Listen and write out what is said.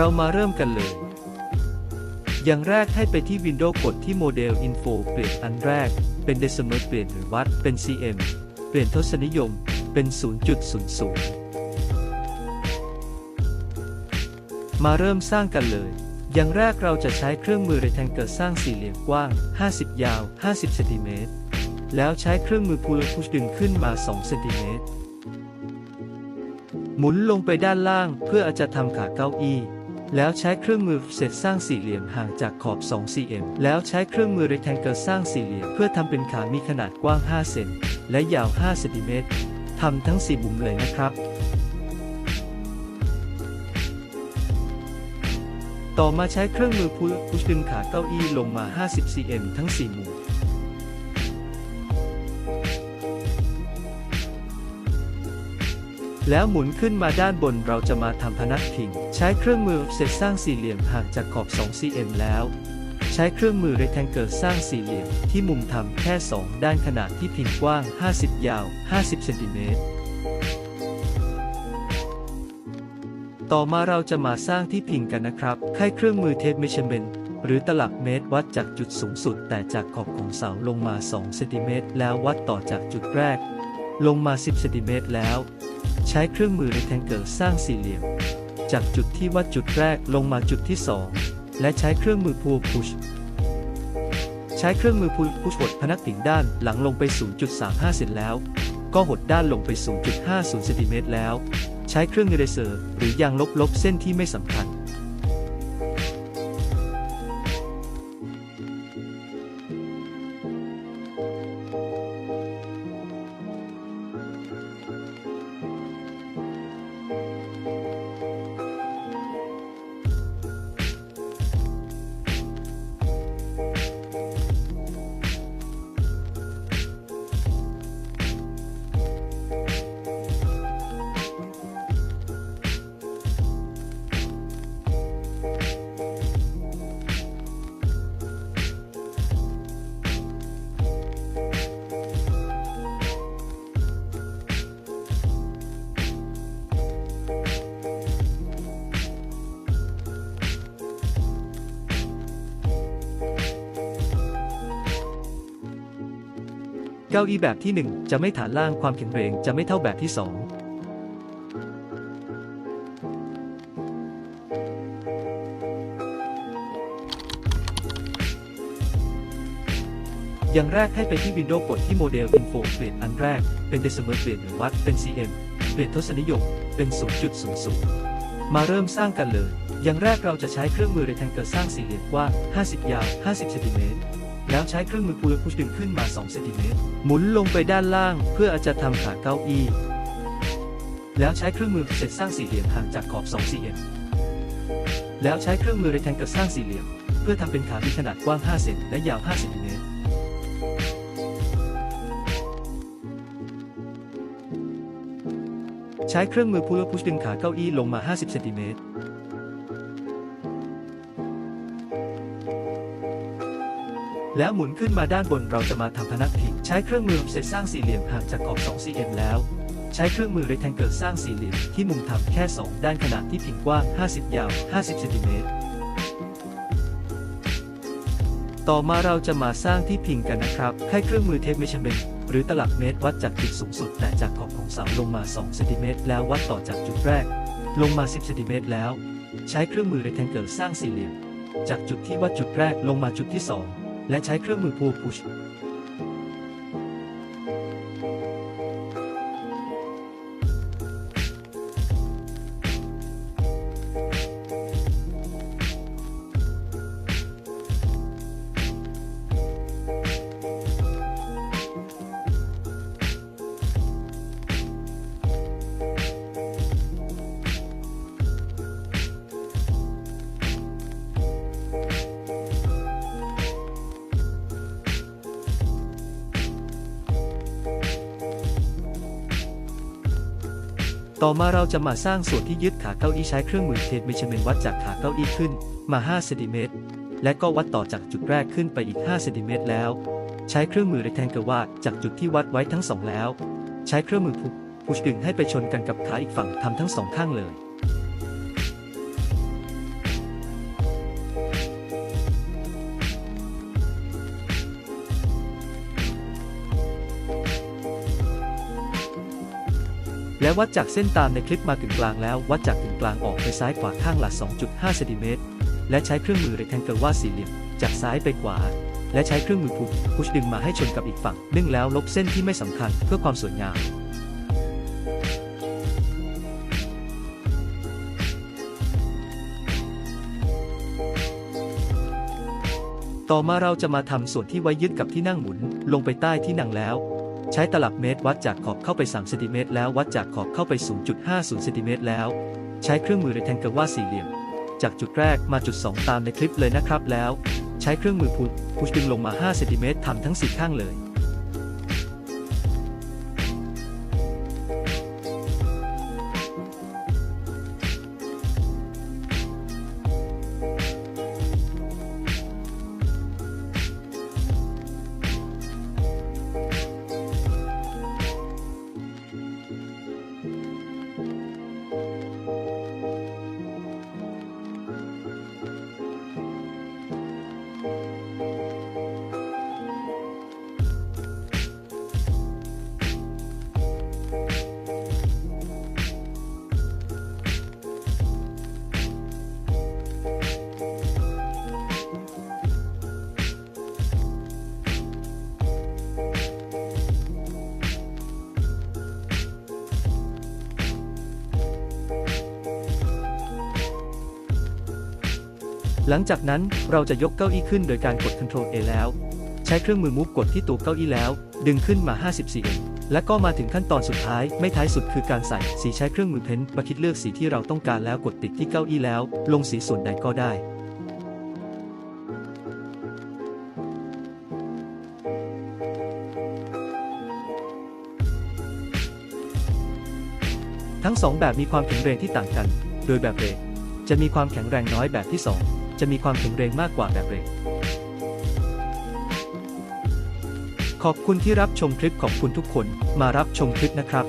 เรามาเริ่มกันเลย อย่างแรกให้ไปที่ Windows กดที่ Model Info เปลี่ยนอันแรก เป็น Decimal เปลี่ยนหรือวัด เป็น cm เปลี่ยนทศนิยม เป็น 0.00 มาเริ่มสร้างกันเลย อย่างแรกเราจะใช้เครื่องมือ Rectangle สร้างสี่เหลี่ยมกว้าง 50 ยาว 50เซนติเมตร แล้วใช้เครื่องมือ Pull Push ดึงขึ้นมา 2 เซนติเมตร หมุนลงไปด้านล่างเพื่อจะทำขาเก้าอี้ แล้วใช้เครื่องมือเสร็จสร้างสี่เหลี่ยมห่างจากขอบ 2 cm แล้วใช้เครื่องมือ rectangle สร้างสี่เหลี่ยมเพื่อทำเป็นขามีขนาดกว้าง 5 เซนและยาว 5 เซนติเมตรทำทั้ง 4 มุมเลยนะครับ ต่อมาใช้เครื่องมือ push push ดึงขาเก้าอี้ลงมา 50 cm ทั้ง 4 มุมแล้วหมุนขึ้นมาด้านบนเราจะมาทำพนักพิง ใช้เครื่องมือเสร็จสร้างสี่เหลี่ยมห่างจากขอบ 2 cm แล้ว ใช้เครื่องมือ rectangle สร้างสี่เหลี่ยมที่มุมทำแค่ 2 ด้านขนาดที่พิงกว้าง 50 ยาว 50 เซนติเมตร ต่อมาเราจะมาสร้างที่พิงกันนะครับ ให้เครื่องมือ tape measurement หรือตลับเมตรวัดจากจุดสูงสุด แต่จากขอบของเสาลงมา2เซนติเมตรแล้ววัดต่อจากจุดแรก ลงมา 10เซนติเมตรแล้ว ใช้เครื่องมือ rectangle สร้างสี่เหลี่ยม จากจุดที่วัดจุดแรกลงมาจุดที่ 2 และใช้เครื่องมือ pull push ใช้เครื่องมือ pull push หดพนักพิงด้านหลังลงไป 0.35เซนแล้ว ก็หดด้านลงไป 0.50เซนติเมตรแล้ว ใช้เครื่องเรเซอร์หรือยางลบๆเส้นที่ไม่สำคัญ เก้าอี้แบบที่ 1 จะไม่ฐานล่างความแข็งแรงจะไม่เท่าแบบที่ 2อย่างแรกให้ไปที่ Windows กดที่ Model Info เปลี่ยนอันแรก เป็น Decimal เปลี่ยนหรือวัด เป็น cm เปลี่ยนทศนิยม เป็น 0.00 มาเริ่มสร้างกันเลย อย่างแรกเราจะใช้เครื่องมือ Rectangle สร้างสี่เหลี่ยมกว้าง 50 ยาว 50 เซนติเมตร แล้วใช้เครื่องมือ Pull Push ดึงขึ้นมา2เซนติเมตรหมุนลงไปด้านล่าง เพื่อจะทำขาเก้าอี้ แล้วใช้เครื่องมือเสร็จสร้างสี่เหลี่ยมห่างจากขอบ2 cm แล้วใช้เครื่องมือ Rectangle สร้างสี่เหลี่ยม เพื่อทำเป็นขามีขนาดกว้าง 5 เซนและยาว5เซนติเมตรใช้เครื่องมือ Pull Push ดึงขาเก้าอี้ลงมา 50 เซนติเมตร แล้วหมุนขึ้นมาด้านบนเราจะมาทำพนักพิงใช้เครื่องมือเสร็จสร้างสี่เหลี่ยมห่างจากขอบ2 cm แล้ว ใช้เครื่องมือ rectangle สร้างสี่เหลี่ยมที่มุมทำแค่ 2 ด้านขนาดที่พิงกว้าง 50 ยาว 50เซนติเมตรต่อมาเราจะมาสร้างที่พิงกันนะครับ ให้เครื่องมือ tape measurement หรือตลับเมตรวัดจากจุดสูงสุด แต่จากขอบของเสาลงมา2เซนติเมตรแล้ววัดต่อจากจุดแรก ลงมา 10เซนติเมตรแล้ว ใช้เครื่องมือ rectangle สร้างสี่เหลี่ยม จากจุดที่วัดจุดแรกลงมาจุดที่ 2 และใช้เครื่องมือ pull push ต่อมาเราจะมาสร้างส่วนที่ยึดขาเก้าอี้ใช้เครื่องมือเทปเมชเมนวัดจากขาเก้าอี้ขึ้นมา5เซนติเมตรและก็วัดต่อจากจุดแรกขึ้นไปอีก5เซนติเมตรแล้ว ใช้เครื่องมือเรกแทงเกิลวาดจากจุดที่วัดไว้ทั้งสองแล้ว ใช้เครื่องมือพุพุชดึงให้ไปชนกันกับขาอีกฝั่งทำทั้งสองข้างเลย และวัดจากเส้นตามในคลิปมากึ่งกลางแล้ว วัดจากกึ่งกลางออกไปซ้ายขวาข้างละ 2.5เซนติเมตรและใช้เครื่องมือเรกแทงเกิลวาดสี่เหลี่ยมจากซ้ายไปขวา และใช้เครื่องมือพุชพุชดึงมาให้ชนกับอีกฝั่ง นึ่งแล้วลบเส้นที่ไม่สำคัญเพื่อความสวยงามต่อมาเราจะมาทำส่วนที่ไว้ยึดกับที่นั่งหมุน ลงไปใต้ที่นั่งแล้ว ใช้ตลับเมตรวัดจากขอบเข้าไป3เซนติเมตรแล้ววัดจากขอบเข้าไป 0.50เซนติเมตรแล้ว ใช้เครื่องมือเรกแทงเกอร์วาดสี่เหลี่ยม จากจุดแรกมาจุด 2 ตามในคลิปเลยนะครับแล้ว ใช้เครื่องมือพุชพุชดึงลงมา5เซนติเมตรทำทั้งสี่ข้างเลย หลังจากนั้นเราจะยกเก้าอี้ขึ้นโดยการกด Ctrl A แล้ว ใช้เครื่องมือมูฟกดที่ตัวเก้าอี้แล้ว ดึงขึ้นมา 54เองและก็มาถึงขั้นตอนสุดท้ายไม่ท้ายสุดคือการใส่สีใช้เครื่องมือเพ้นท์มาคิดเลือกสีที่เราต้องการแล้วกดติดที่เก้าอี้แล้ว ลงสีส่วนใดก็ได้ทั้งสองแบบมีความแข็งแรงที่ต่างกัน โดยแบบเรกจะมีความแข็งแรงน้อยแบบที่ 2 จะมีความแข็งแรงมากกว่าแบบเร็งขอบคุณที่รับชมคลิปของคุณทุกคน มารับชมคลิปนะครับ